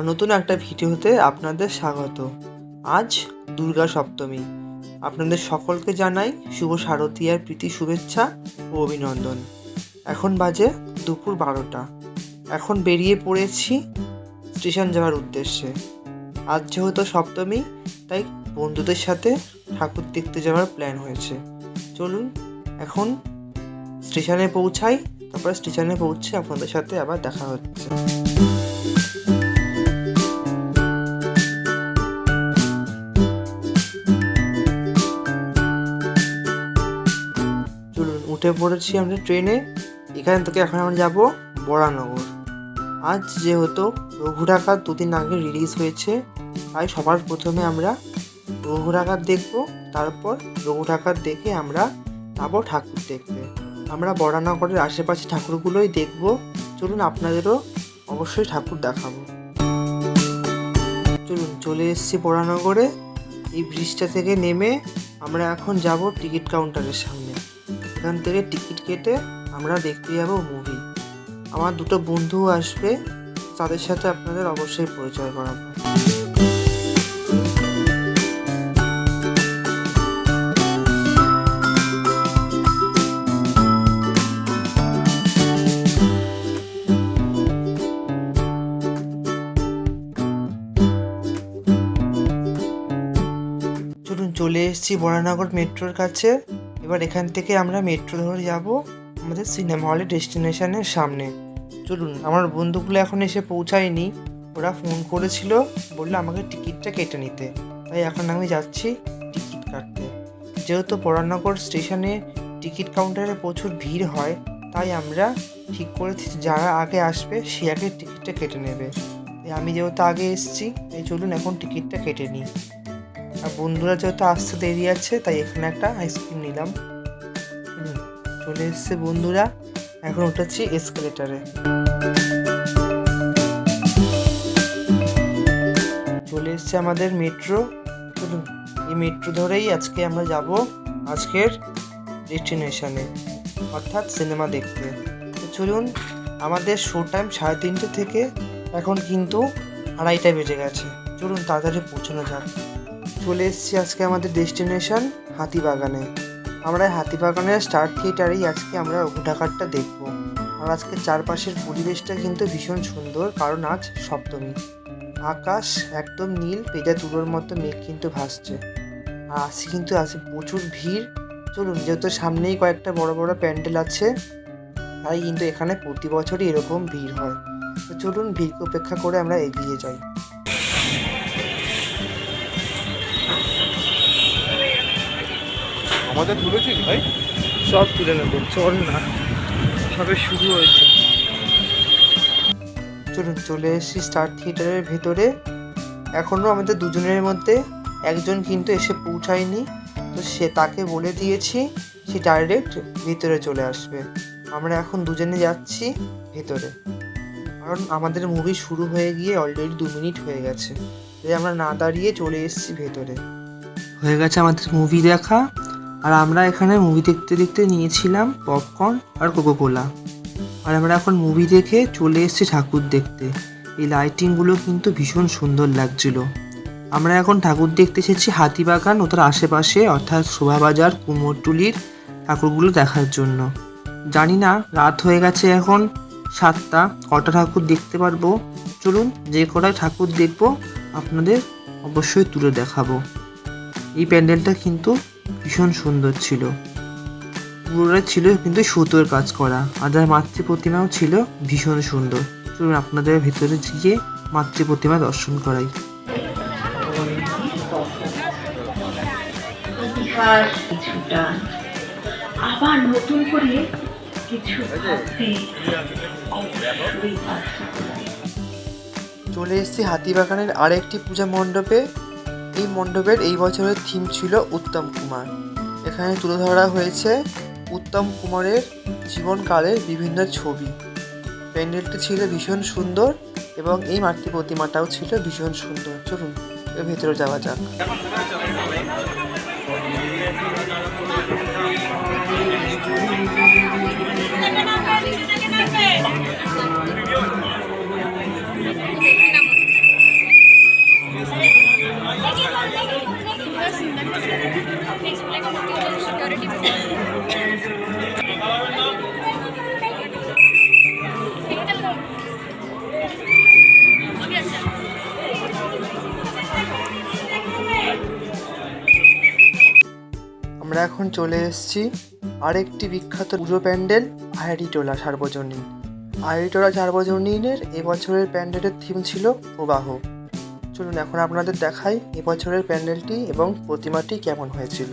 আমার নতুন একটা ভিডিওতে আপনাদের স্বাগত। আজ দুর্গা সপ্তমী। আপনাদের সকলকে জানাই শুভ শারদীয়ার প্রীতি শুভেচ্ছা ও অভিনন্দন। এখন বাজে দুপুর বারোটা। এখন বেরিয়ে পড়েছি স্টেশন যাওয়ার উদ্দেশ্যে। আজ যেহেতু সপ্তমী, তাই বন্ধুদের সাথে ঠাকুর দেখতে যাওয়ার প্ল্যান হয়েছে। চলুন এখন স্টেশনে পৌঁছাই, তারপরে স্টেশনে পৌঁছে আপনাদের সাথে আবার দেখা হচ্ছে। উঠে পড়েছি আমরা ট্রেনে। এখান থেকে এখন আমরা যাব বরানগর। আজ যেহেতু রঘু ডাকাত দুদিন আগে রিলিজ হয়েছে, তাই সবার প্রথমে আমরা রঘু ডাকাত দেখব, তারপর রঘু ডাকাত দেখে আমরা যাব ঠাকুর দেখতে। আমরা বরানগরের আশেপাশে ঠাকুরগুলোই দেখব। চলুন আপনাদেরও অবশ্যই ঠাকুর দেখাবো। চলুন, চলে এসেছি বরানগরে। এই ব্রিজটা থেকে নেমে আমরা এখন যাব টিকিট কাউন্টারের সামনে। এখান থেকে টিকিট কেটে আমরা দেখতে যাব মুভি আমার দুটো বন্ধু আসবে, তাদের সাথে আপনাদের অবশ্যই পরিচয় করাবো। চলে এসেছি বরানগর মেট্রোর কাছে। এবার এখান থেকে আমরা মেট্রো ধরে যাব আমাদের সিনেমা হলের ডেস্টিনেশনের সামনে। চলুন, আমার বন্ধুগুলো এখন এসে পৌঁছায়নি। ওরা ফোন করেছিল, বলল আমাকে টিকিটটা কেটে নিতে। তাই এখন আমি যাচ্ছি টিকিট কাটতে। যেহেতু বরানগর স্টেশনে টিকিট কাউন্টারে প্রচুর ভিড় হয়, তাই আমরা ঠিক করেছি যারা আগে আসবে, সে আগে টিকিটটা কেটে নেবে। আমি যেহেতু আগে এসেছি, তাই চলুন এখন টিকিটটা কেটে নিই। আর বন্ধুরা যেহেতু আসতে দেরি আছে, তাই এখানে একটা আইসক্রিম নিলাম। চলে এসছে বন্ধুরা, এখন উঠেছি এসকেলেটারে চলে এসছে আমাদের মেট্রো চলুন, এই মেট্রো ধরেই আজকে আমরা যাব আজকের ডেস্টিনেশনে অর্থাৎ সিনেমা দেখতে। চলুন, আমাদের শো টাইম সাড়ে তিনটে থেকে এখন কিন্তু আড়াইটা বেজে গেছে। চলুন তাড়াতাড়ি পৌঁছানো যাক। চলে এসেছি আজকে আমাদের ডেস্টিনেশন হাতিবাগানে। আমরা হাতিবাগানের স্টার থিয়েটারেই আজকে আমরা রঘুঢাকারটা দেখব। আর আজকে চারপাশের পরিবেশটা কিন্তু ভীষণ সুন্দর, কারণ আজ সপ্তমী। আকাশ একদম নীল, পেজা তুলোর মতো মেঘ কিন্তু ভাসছে। আর আসি কিন্তু আছে প্রচুর ভিড়। চলুন, যেহেতু সামনেই কয়েকটা বড় বড় প্যান্ডেল আছে, তাই কিন্তু এখানে প্রতি বছরই এরকম ভিড় হয়। তো চলুন, ভিড়কে উপেক্ষা করে আমরা এগিয়ে যাই। আমাদের তুলেছিস ভাই? সব তুলে নেব চল না। সবে শুরু হয়েছে। চলুন চলে এসেছি স্টার থিয়েটারের ভেতরে। এখনও আমাদের দুজনের মধ্যে একজন কিন্তু এসে পৌঁছায়নি। তো সে তাকে বলে দিয়েছি সে ডাইরেক্ট ভিতরে চলে আসবে। আমরা এখন দুজনে যাচ্ছি ভেতরে। কারণ আমাদের মুভি শুরু হয়ে গিয়ে অলরেডি দু মিনিট হয়ে গেছে। তাই আমরা না দাঁড়িয়ে চলে এসেছি ভেতরে। হয়ে গেছে আমাদের মুভি দেখা। আর আমরা এখানে মুভি দেখতে দেখতে নিয়েছিলাম পপকর্ন আর কোকো কোলা আর আমরা এখন মুভি দেখে চলে এসেছি ঠাকুর দেখতে। এই লাইটিংগুলো কিন্তু ভীষণ সুন্দর লাগছিল। আমরা এখন ঠাকুর দেখতে এসেছি হাতিবাগান ও তার আশেপাশে, অর্থাৎ শোভাবাজার, কুমোরটুলির ঠাকুরগুলো দেখার জন্য। জানি না, রাত হয়ে গেছে এখন সাতটা, কটা ঠাকুর দেখতে পারব? চলুন যে কটা ঠাকুর দেখব, আপনাদের অবশ্যই তুলে দেখাবো। এই প্যান্ডেলটা কিন্তু ভীষণ সুন্দর ছিল। পুরোটা ছিল কিন্তু সুতোর কাজ করা আর যার মাতৃ প্রতিমাও ছিল ভীষণ সুন্দর। চলুন আপনাদের ভিতরে গিয়ে মাতৃ প্রতিমা দর্শন করাই। কিছুটা। আবার নতুন করে কিছু। চলে এসেছি হাতিবাগানের আরেকটি পূজা মণ্ডপে। এই মণ্ডপের এই বছরের থিম ছিল উত্তম কুমার। এখানে তুলে ধরা হয়েছে উত্তম কুমারের জীবনকালের বিভিন্ন ছবি। প্যান্ডেলটি ছিল ভীষণ সুন্দর এবং এই মাতৃ প্রতিমাটাও ছিল ভীষণ সুন্দর। চলুন, এর ভেতরে যাওয়া যাক। আমরা এখন চলে এসেছি আরেকটি বিখ্যাত পুজো প্যান্ডেল আইরিটোলা সার্বজনীন। আইরিটোলা সার্বজনীনের এবছরের প্যান্ডেলের থিম ছিল প্রবাহ। চলুন এখন আপনাদের দেখাই এবছরের প্যান্ডেলটি এবং প্রতিমাটি কেমন হয়েছিল।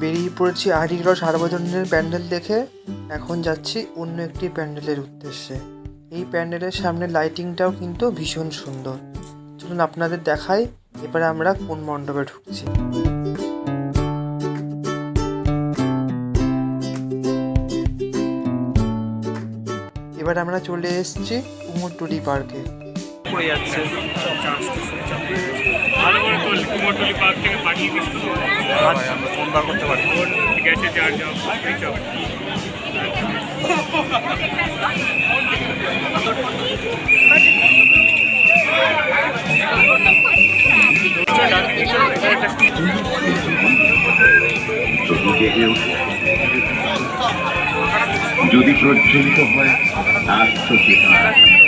বেরিয়ে পড়েছি আড়িগ্রহ সার্বজনীনের প্যান্ডেল দেখে। এখন যাচ্ছি অন্য একটি প্যান্ডেলের উদ্দেশ্যে। এই প্যান্ডেলের সামনে লাইটিংটাও কিন্তু ভীষণ সুন্দর। চলুন আপনাদের দেখাই, এবারে আমরা কোন মণ্ডপে ঢুকছি। এবার আমরা চলে এসেছি কুমোরটুলি পার্কে। পড়ে যাচ্ছে। কুমোরটুলি পার্ক থেকে পাঠিয়ে দিস। আচ্ছা ফোন বার করতে পারি। গ্যাসে চার্জ অফ যদি প্রজ্বলিত হয় আত্মচেতনা যারা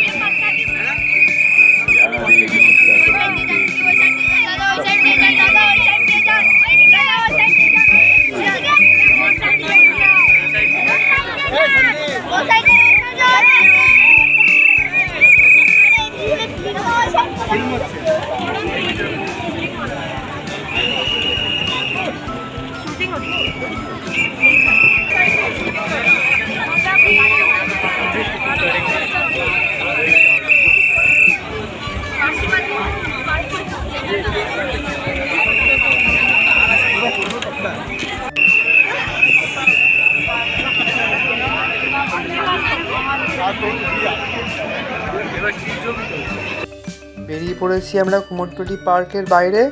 পড়েছি আমরা কুমোরটুলি পার্কের বাইরে।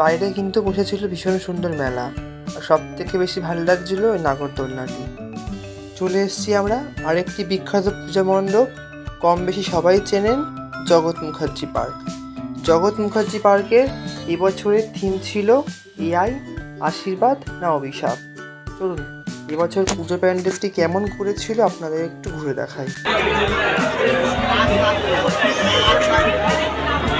বাইরে কিন্তু বসেছিল ভীষণ সুন্দর মেলা। সব থেকে বেশি ভালো লাগছিল ওই নাগরদোলনাটি। চলে এসেছি আমরা আরেকটি বিখ্যাত পূজা মণ্ডপ। কম বেশি সবাই চেনেন জগৎ মুখার্জি পার্ক। জগৎ মুখার্জি পার্কের এবছরের থিম ছিল এআই, আশীর্বাদ না অভিশাপ। চলুন এবছর পুজো প্যান্ডেলটি কেমন করেছিল আপনাদের একটু ঘুরে দেখাই।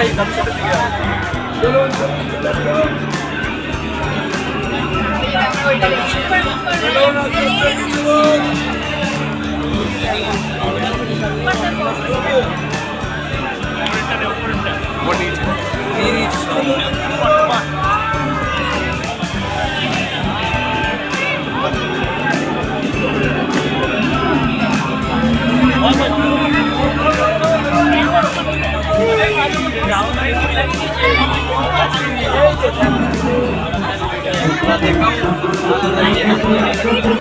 Patay kami sa katiga. Dulon, dulon, dulon, dulon. Dulon, dulon, dulon. What do you do? Thank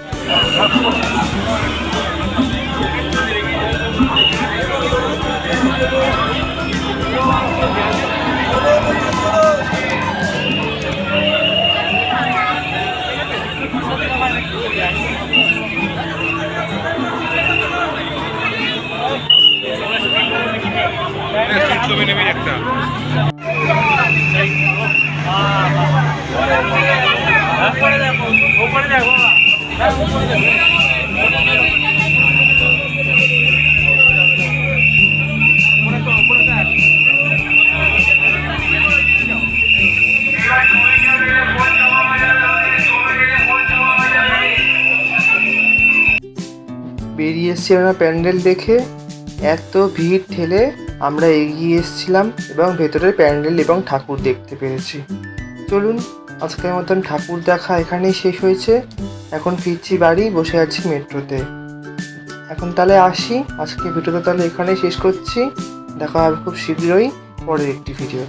you. বেরিয়ে এসছি আমরা প্যান্ডেল দেখে এত ভিড় ঠেলে আমরা এগিয়ে এসেছিলাম এবং ভেতরের প্যান্ডেল এবং ঠাকুর দেখতে পেরেছি। চলুন আজকের মতন ঠাকুর দেখা এখানেই শেষ হয়েছে। এখন ফিরছি বাড়ি, বসে আছি মেট্রোতে। এখন তাহলে আসি আজকে ভিডিওটা তাহলে এখানেই শেষ করছি। দেখা হবে খুব শীঘ্রই পরের একটি ভিডিও